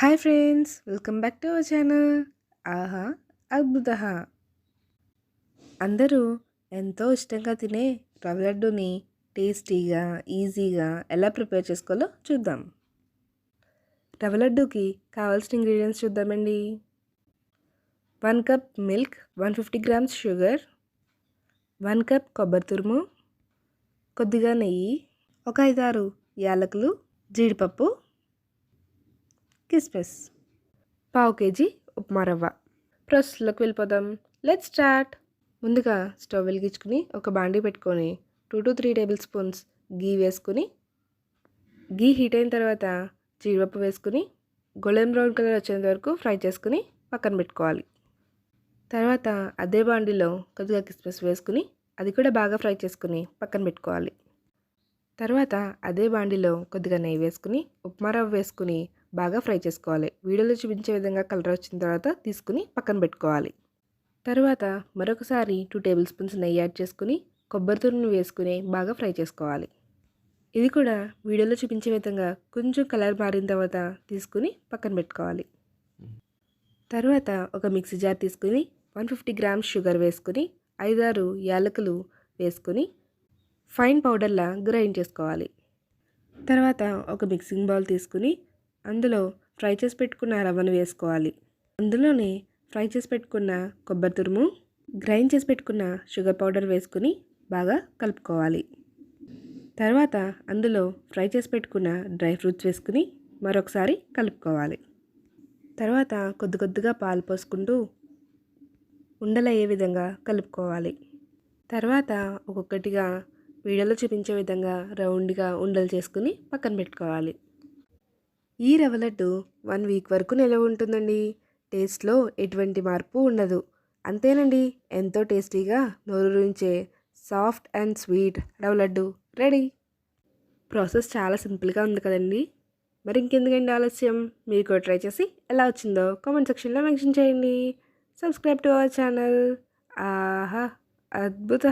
Hi friends welcome back to our channel. ఆహా అద్భుత అందరూ ఎంతో ఇష్టంగా తినే రవ్వ లడ్డుని టేస్టీగా ఈజీగా ఎలా ప్రిపేర్ చేసుకోవాలో చూద్దాం. రవ్వ లడ్డుకి కావాల్సిన ఇంగ్రీడియంట్స్ చూద్దామండి. One cup milk one fifty grams sugar one cup కొబ్బరి తురుము కొద్దిగా నెయ్యి ఒక ఐదారు యాలకులు జీడిపప్పు కిస్మిస్. పావు కేజీ ఉప్మా రవ్వ. ప్రాసెస్లోకి వెళ్ళిపోదాం. Let start. ముందుగా స్టవ్ వెలిగించుకుని ఒక బాండీ పెట్టుకొని two to three tablespoons ghee వేసుకుని గీ హీట్ అయిన తర్వాత జీడిపప్పు వేసుకుని గోల్డెన్ బ్రౌన్ కలర్ వచ్చేంత వరకు ఫ్రై చేసుకుని పక్కన పెట్టుకోవాలి. తర్వాత అదే బాండీలో కొద్దిగా కిస్మిస్ వేసుకుని అది కూడా బాగా ఫ్రై చేసుకుని పక్కన పెట్టుకోవాలి. తర్వాత అదే బాండీలో కొద్దిగా నెయ్యి వేసుకుని ఉప్మా రవ్వ వేసుకుని బాగా ఫ్రై చేసుకోవాలి. వీడియోలో చూపించే విధంగా కలర్ వచ్చిన తర్వాత తీసుకుని పక్కన పెట్టుకోవాలి. తర్వాత మరొకసారి టూ టేబుల్ స్పూన్స్ నెయ్యి యాడ్ చేసుకుని కొబ్బరి తురుమును వేసుకుని బాగా ఫ్రై చేసుకోవాలి. ఇది కూడా వీడియోలో చూపించే విధంగా కొంచెం కలర్ మారిన తర్వాత తీసుకుని పక్కన పెట్టుకోవాలి. తర్వాత ఒక మిక్సీ జార్ తీసుకుని వన్ ఫిఫ్టీ గ్రామ్స్ షుగర్ వేసుకుని ఐదారు యాలకులు వేసుకుని ఫైన్ పౌడర్లా గ్రైండ్ చేసుకోవాలి. తర్వాత ఒక మిక్సింగ్ బౌల్ తీసుకుని అందులో ఫ్రై చేసి పెట్టుకున్న రవ్వను వేసుకోవాలి. అందులోనే ఫ్రై చేసి పెట్టుకున్న కొబ్బరి తురుము గ్రైండ్ చేసి పెట్టుకున్న షుగర్ పౌడర్ వేసుకుని బాగా కలుపుకోవాలి. తర్వాత అందులో ఫ్రై చేసి పెట్టుకున్న డ్రై ఫ్రూట్స్ వేసుకుని మరొకసారి కలుపుకోవాలి. తర్వాత కొద్ది కొద్దిగా పాలు పోసుకుంటూ ఉండలయ్యే విధంగా కలుపుకోవాలి. తర్వాత ఒక్కొక్కటిగా వీడియోలో చూపించే విధంగా రౌండ్గా ఉండలు చేసుకుని పక్కన పెట్టుకోవాలి. ఈ రవ్వ లడ్డు వన్ వీక్ వరకు నిలవ ఉంటుందండి. టేస్ట్లో ఎటువంటి మార్పు ఉండదు. అంతేనండి ఎంతో టేస్టీగా నోరు సాఫ్ట్ అండ్ స్వీట్ రవ్వ లడ్డు. రెడీ? ప్రాసెస్ చాలా సింపుల్గా ఉంది కదండి. మరి ఇంకెందుకండి ఆలస్యం? మీరు కూడా ట్రై చేసి ఎలా వచ్చిందో కామెంట్ సెక్షన్లో మెన్షన్ చేయండి. Subscribe to our channel. ఆహా అద్భుత